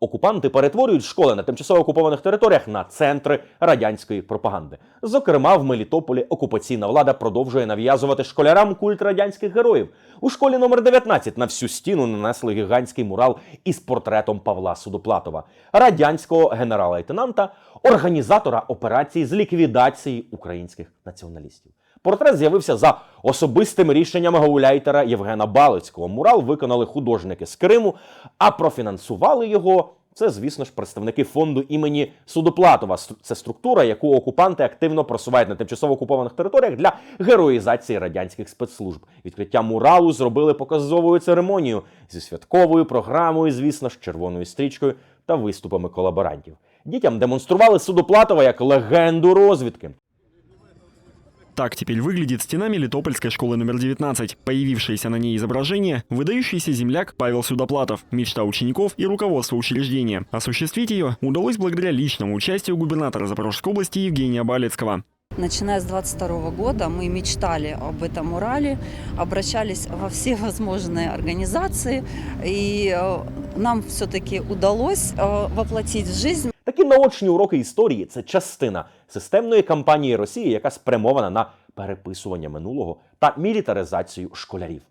окупанти перетворюють школи на тимчасово окупованих територіях на центри радянської пропаганди. Зокрема, в Мелітополі окупаційна влада продовжує нав'язувати школярам культ радянських героїв. У школі номер 19 на всю стіну нанесли гігантський мурал із портретом Павла Судоплатова, радянського генерала-лейтенанта, організатора операції з ліквідації українських націоналістів. Портрет з'явився за особистим рішенням гауляйтера Євгена Балицького. Мурал виконали художники з Криму, а профінансували його. Це, звісно ж, представники фонду імені Судоплатова. Це структура, яку окупанти активно просувають на тимчасово окупованих територіях для героїзації радянських спецслужб. Відкриття муралу зробили показовою церемонією зі святковою програмою, звісно ж, червоною стрічкою та виступами колаборантів. Дітям демонстрували Судоплатова як легенду розвідки. Так теперь выглядит стена Мелитопольской школы номер 19. Появившееся на ней изображение – выдающийся земляк Павел Судоплатов, мечта учеников и руководства учреждения. Осуществить ее удалось благодаря личному участию губернатора Запорожской области Евгения Балецкого. Начиная с 22 года мы мечтали об этом мурале, обращались во все возможные организации, и э, нам все-таки удалось э, воплотить в жизнь наочні уроки історії це частина системної кампанії Росії, яка спрямована на переписування минулого та мілітаризацію школярів.